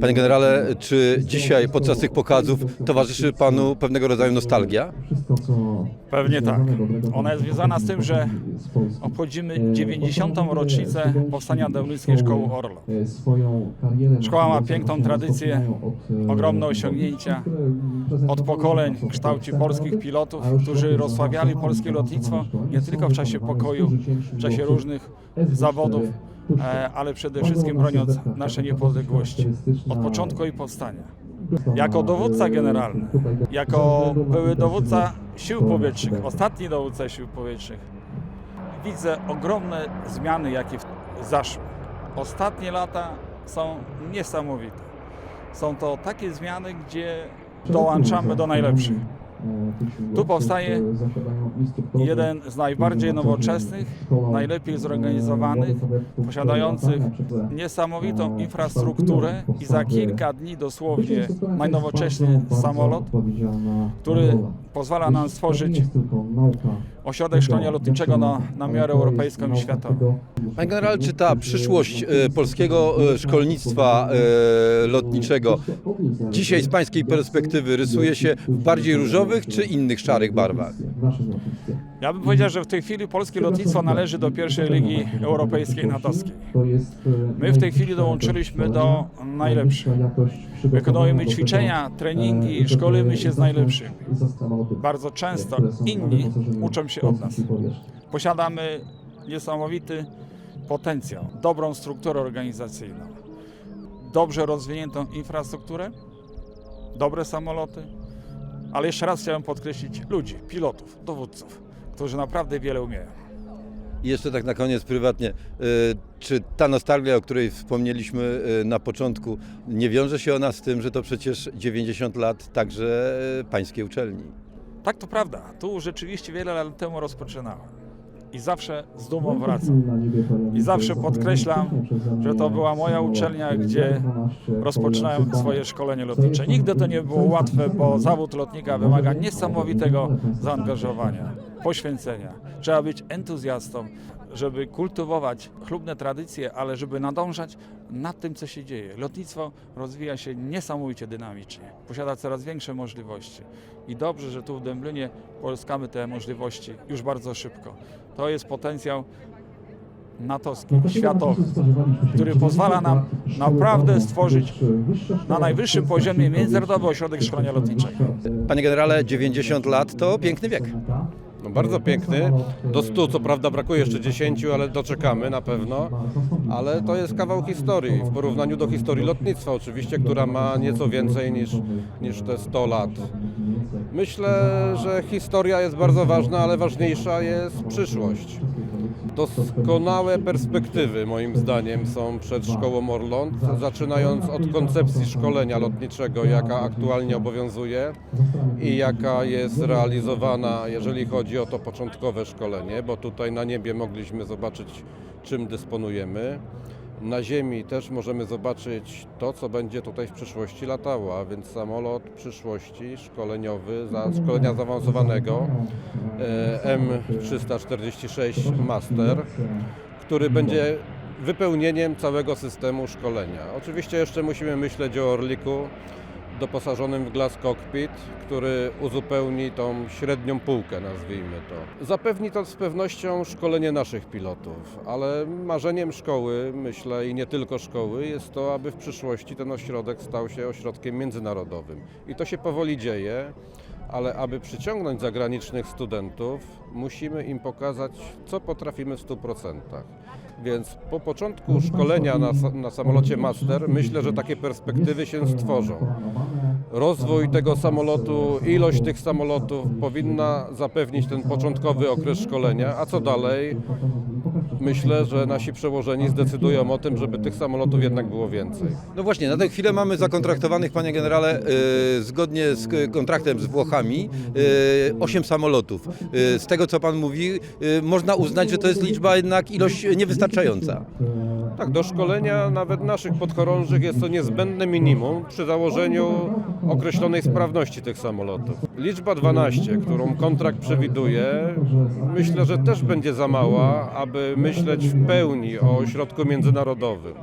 Panie generale, czy dzisiaj podczas tych pokazów towarzyszy panu pewnego rodzaju nostalgia? Pewnie tak. Ona jest związana z tym, że obchodzimy 90. rocznicę powstania Dęblickiej Szkoły Orlo. Szkoła ma piękną tradycję, ogromne osiągnięcia. Od pokoleń kształci polskich pilotów, którzy rozsławiali polskie lotnictwo nie tylko w czasie pokoju, w czasie różnych zawodów, ale przede wszystkim broniąc naszej niepodległości od początku jej powstania. Jako dowódca generalny, jako były dowódca sił powietrznych, ostatni dowódca sił powietrznych, widzę ogromne zmiany, jakie zaszły. Ostatnie lata są niesamowite. Są to takie zmiany, gdzie dołączamy do najlepszych. Tu powstaje Jeden z najbardziej nowoczesnych, najlepiej zorganizowanych, posiadających niesamowitą infrastrukturę i za kilka dni dosłownie najnowocześniejszy samolot, który pozwala nam stworzyć ośrodek szkolenia lotniczego na, na miarę europejską i światową. Panie generale, czy ta przyszłość e, polskiego e, szkolnictwa e, lotniczego dzisiaj z pańskiej perspektywy rysuje się w bardziej różowych czy innych szarych barwach? Ja bym powiedział, że w tej chwili polskie lotnictwo należy do pierwszej ligi europejskiej natowskiej. My w tej chwili dołączyliśmy do najlepszych. Wykonujemy ćwiczenia, treningi, szkolimy się z najlepszymi. Bardzo często inni uczą się od nas. Posiadamy niesamowity potencjał, dobrą strukturę organizacyjną, dobrze rozwiniętą infrastrukturę, dobre samoloty, ale jeszcze raz chciałem podkreślić ludzi, pilotów, dowódców, którzy naprawdę wiele umieją. I jeszcze tak na koniec prywatnie, e, czy ta nostalgia, o której wspomnieliśmy e, na początku, nie wiąże się ona z tym, że to przecież 90 lat także e, pańskiej uczelni? Tak, to prawda. Tu rzeczywiście wiele lat temu rozpoczynałem. I zawsze z dumą wracam. I zawsze podkreślam, że to była moja uczelnia, gdzie Rozpoczynałem swoje szkolenie lotnicze. Nigdy to nie było łatwe, bo zawód lotnika wymaga niesamowitego zaangażowania, poświęcenia. Trzeba być entuzjastą, żeby kultywować chlubne tradycje, ale żeby nadążać nad tym, co się dzieje. Lotnictwo rozwija się niesamowicie dynamicznie, posiada coraz większe możliwości. I dobrze, że tu w Dęblinie pozyskamy te możliwości już bardzo szybko. To jest potencjał natowski, światowy, który pozwala nam naprawdę stworzyć na najwyższym poziomie międzynarodowy ośrodek szkolenia lotniczego. Panie generale, 90 lat to piękny wiek. No bardzo piękny. Do 100 co prawda brakuje jeszcze 10, ale doczekamy na pewno. Ale to jest kawał historii w porównaniu do historii lotnictwa oczywiście, która ma nieco więcej niż, niż te 100 lat. Myślę, że historia jest bardzo ważna, ale ważniejsza jest przyszłość. Doskonałe perspektywy moim zdaniem są przed szkołą Orląt, zaczynając od koncepcji szkolenia lotniczego, jaka aktualnie obowiązuje i jaka jest realizowana, jeżeli chodzi o to początkowe szkolenie, bo tutaj na niebie mogliśmy zobaczyć, czym dysponujemy. Na ziemi też możemy zobaczyć to, co będzie tutaj w przyszłości latało, a więc samolot przyszłości szkoleniowy, za szkolenia zaawansowanego e, M346 Master, który będzie wypełnieniem całego systemu szkolenia. Oczywiście jeszcze musimy myśleć o Orliku doposażonym w glass cockpit, który uzupełni tą średnią półkę, nazwijmy to. Zapewni to z pewnością szkolenie naszych pilotów, ale marzeniem szkoły, myślę i nie tylko szkoły, jest to, aby w przyszłości ten ośrodek stał się ośrodkiem międzynarodowym. I to się powoli dzieje ale aby przyciągnąć zagranicznych studentów, musimy im pokazać, co potrafimy w 100%. Więc po początku szkolenia na, na samolocie Master myślę, że takie perspektywy się stworzą. Rozwój tego samolotu, ilość tych samolotów powinna zapewnić ten początkowy okres szkolenia, a co dalej? Myślę, że nasi przełożeni zdecydują o tym, żeby tych samolotów jednak było więcej. No właśnie, na tę chwilę mamy zakontraktowanych, panie generale, e, zgodnie z k- kontraktem z Włochami, e, 8 samolotów. E, z tego, co pan mówi, można uznać, że to jest liczba jednak ilość niewystarczająca. Tak, do szkolenia nawet naszych podchorążych jest to niezbędne minimum przy założeniu określonej sprawności tych samolotów. Liczba 12, którą kontrakt przewiduje, myślę, że też będzie za mała, aby myśleć w pełni o ośrodku międzynarodowym.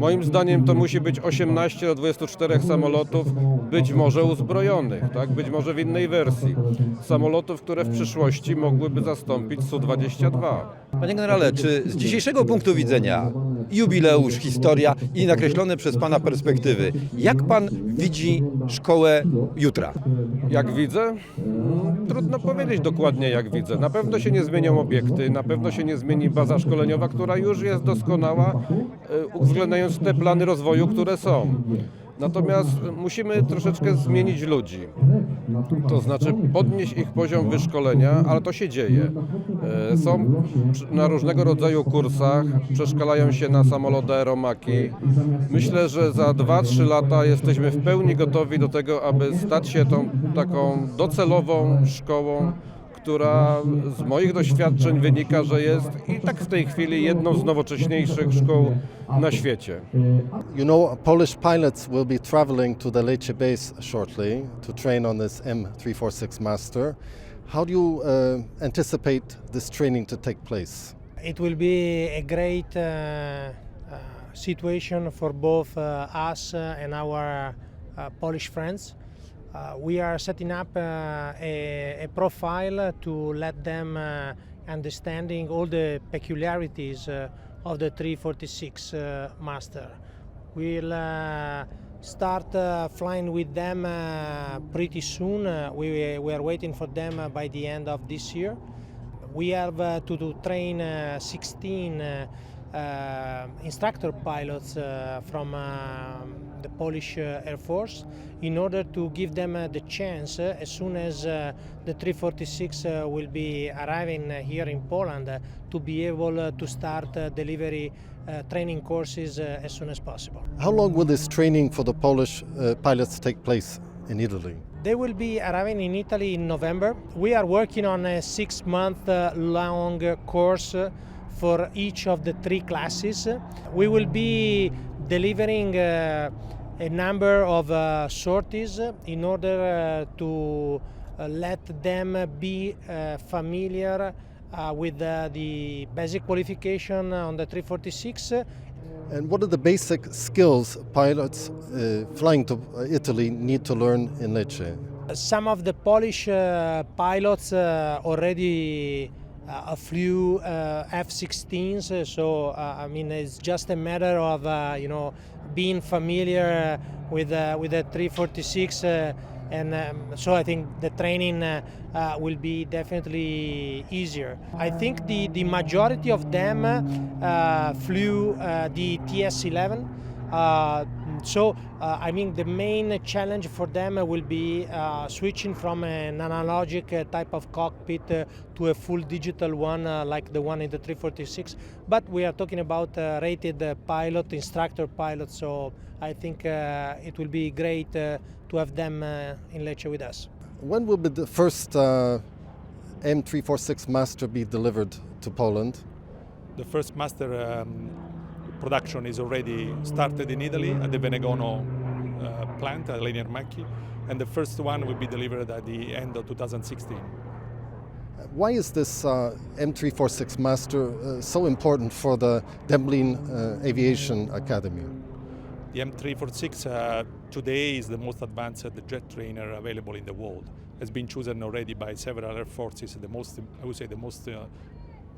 Moim zdaniem to musi być 18 do 24 samolotów, być może uzbrojonych, tak? być może w innej wersji. Samolotów, które w przyszłości mogłyby zastąpić Su-22. Panie generale, czy z dzisiejszego punktu widzenia jubileusz, historia i nakreślone przez Pana perspektywy, jak Pan widzi szkołę jutra? Jak widzę? Mm, Trudno powiedzieć dokładnie jak widzę. Na pewno się nie zmienią obiekty, na pewno się nie zmieni baza szkoleniowa, która już jest doskonała, e, uwzględniając te plany rozwoju, które są. Natomiast musimy troszeczkę zmienić ludzi. To znaczy podnieść ich poziom wyszkolenia, ale to się dzieje. E, Są na różnego rodzaju kursach, przeszkalają się na samoloty aeromaki. Myślę, że za 2-3 lata jesteśmy w pełni gotowi do tego, aby stać się tą taką docelową szkołą, która z moich doświadczeń wynika, że jest i tak w tej chwili jedną z nowocześniejszych szkół na świecie. You know, Polish pilots will be traveling to the Lecce base shortly to train on this M346 Master. How do you uh, anticipate this training to take place? It will be a great uh, uh, situation for both uh, us uh, and our uh, Polish friends. Uh, we are setting up uh, a, a profile to let them uh, understanding all the peculiarities uh, of the 346 uh, master. We'll uh, start flying with them pretty soon. We, we are waiting for them by the end of this year. We have to, to train uh, 16 uh, uh, instructor pilots uh, from uh, the Polish uh, Air Force in order to give them uh, the chance uh, as soon as uh, the 346 uh, will be arriving uh, here in Poland uh, to be able uh, to start uh, delivery uh, training courses uh, as soon as possible. How long will this training for the Polish uh, pilots take place in Italy? They will be arriving in Italy in November. We are working on a six month uh, long uh, course uh, for each of the three classes. We will be delivering uh, a number of uh, sorties in order uh, to uh, let them be uh, familiar uh, with the basic qualification on the 346 And what are the basic skills pilots flying to Italy need to learn in Lecce? Some of the Polish uh, pilots uh, already uh, few uh, F-16s, uh, so uh, I mean it's just a matter of you know being familiar with with the 346, uh, and um, so I think the training uh, uh, will be definitely easier. I think the the majority of them uh, flew the TS-11. Uh, so, uh, I mean, the main challenge for them will be uh, switching from an analogic uh, type of cockpit uh, to a full digital one, uh, like the one in the 346. But we are talking about uh, rated pilot, instructor pilot. So, I think uh, it will be great uh, to have them uh, in Lecce with us. When will be the first uh, M346 Master be delivered to Poland? The first master um, production is already started in Italy at the Venegono uh, plant at Linear Macchi, and the first one will be delivered at the end of 2016. Why is this uh, M346 Master uh, so important for the Demblin uh, Aviation Academy? The M346 uh, today is the most advanced jet trainer available in the world. Has been chosen already by several air forces, the most, I would say, the most uh,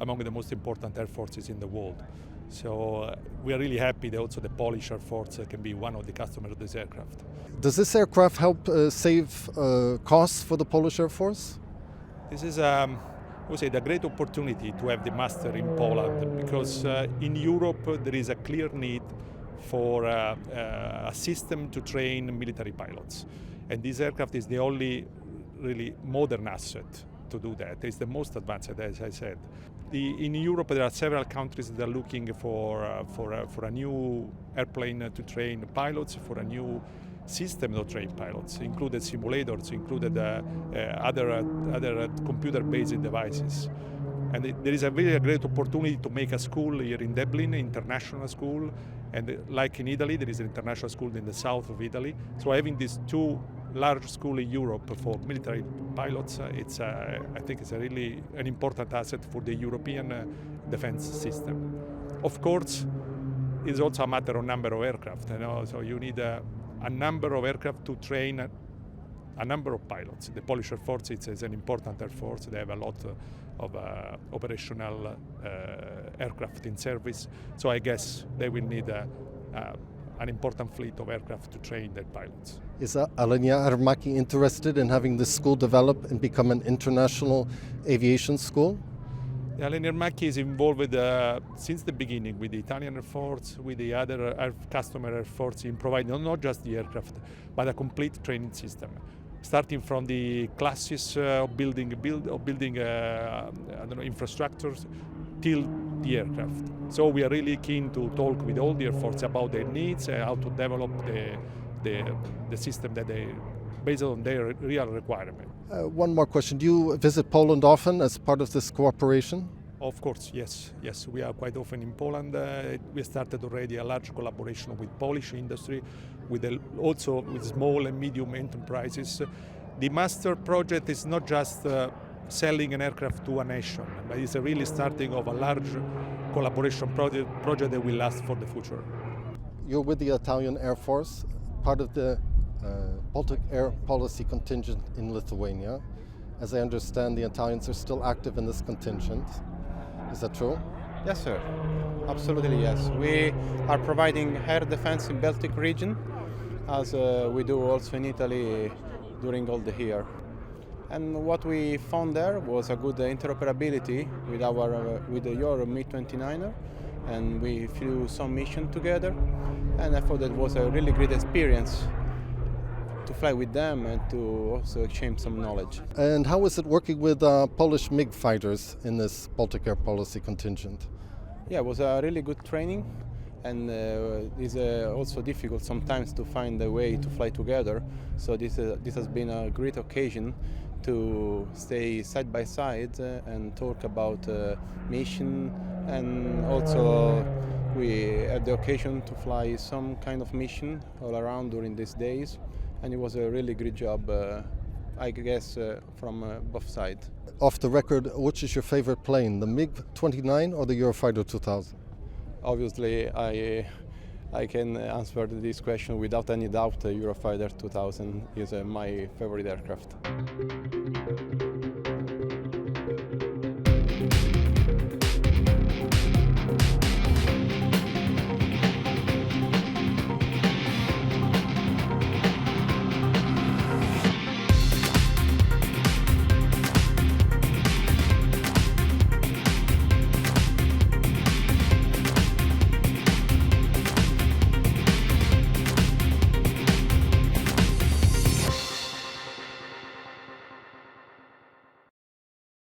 among the most important air forces in the world. So uh, we are really happy that also the Polish Air Force uh, can be one of the customers of this aircraft. Does this aircraft help uh, save uh, costs for the Polish Air Force? This is, um, I would say, a great opportunity to have the master in Poland because uh, in Europe uh, there is a clear need for uh, uh, a system to train military pilots, and this aircraft is the only really modern asset to do that. It's the most advanced, as I said. The, in Europe, there are several countries that are looking for uh, for uh, for a new airplane to train pilots, for a new system to train pilots, included simulators, included uh, uh, other uh, other uh, computer-based devices. And it, there is a really great opportunity to make a school here in Dublin, international school, and like in Italy, there is an international school in the south of Italy. So having these two large school in Europe for military pilots. It's, I think, it's a really an important asset for the European uh, defense system. Of course, it's also a matter of number of aircraft. You know, so you need a, a number of aircraft to train a, a number of pilots. The Polish Air Force is, an important air force. They have a lot of uh, operational uh, aircraft in service. So I guess they will need a, an important fleet of aircraft to train their pilots. Is Alenia Armaki interested in having this school develop and become an international aviation school? Alenia Armacchi is involved uh, since the beginning with the Italian Air Force, with the other air, customer air force in providing not just the aircraft, but a complete training system. Starting from the classes uh, of building, build, of building uh, I don't know, infrastructures till the aircraft. So we are really keen to talk with all the air force about their needs, uh, how to develop the, the, the system that they, based on their real requirement. Uh, one more question. Do you visit Poland often as part of this cooperation? Of course, yes, yes. We are quite often in Poland. Uh, we started already a large collaboration with Polish industry, with a, also with small and medium enterprises. The master project is not just uh, selling an aircraft to a nation, but it's a really starting of a large collaboration project, project that will last for the future. You're with the Italian Air Force, part of the uh, Baltic Air Policy contingent in Lithuania. As I understand, the Italians are still active in this contingent. Is that true? Yes, sir. Absolutely, yes. We are providing air defense in Baltic region, as uh, we do also in Italy during all the year. And what we found there was a good interoperability with our uh, with your Mi-29er, and we flew some mission together. And I thought that was a really great experience to fly with them and to also exchange some knowledge. And how is it working with uh, Polish MiG fighters in this Baltic Air Policy contingent? Yeah, it was a really good training, and uh, it's uh, also difficult sometimes to find a way to fly together. So this uh, this has been a great occasion to stay side by side uh, and talk about uh, mission, and also we had the occasion to fly some kind of mission all around during these days, and it was a really great job. Uh, I guess uh, from uh, both sides. Off the record, which is your favorite plane, the MiG 29 or the Eurofighter 2000? Obviously, I I can answer this question without any doubt. Eurofighter 2000 is uh, my favorite aircraft.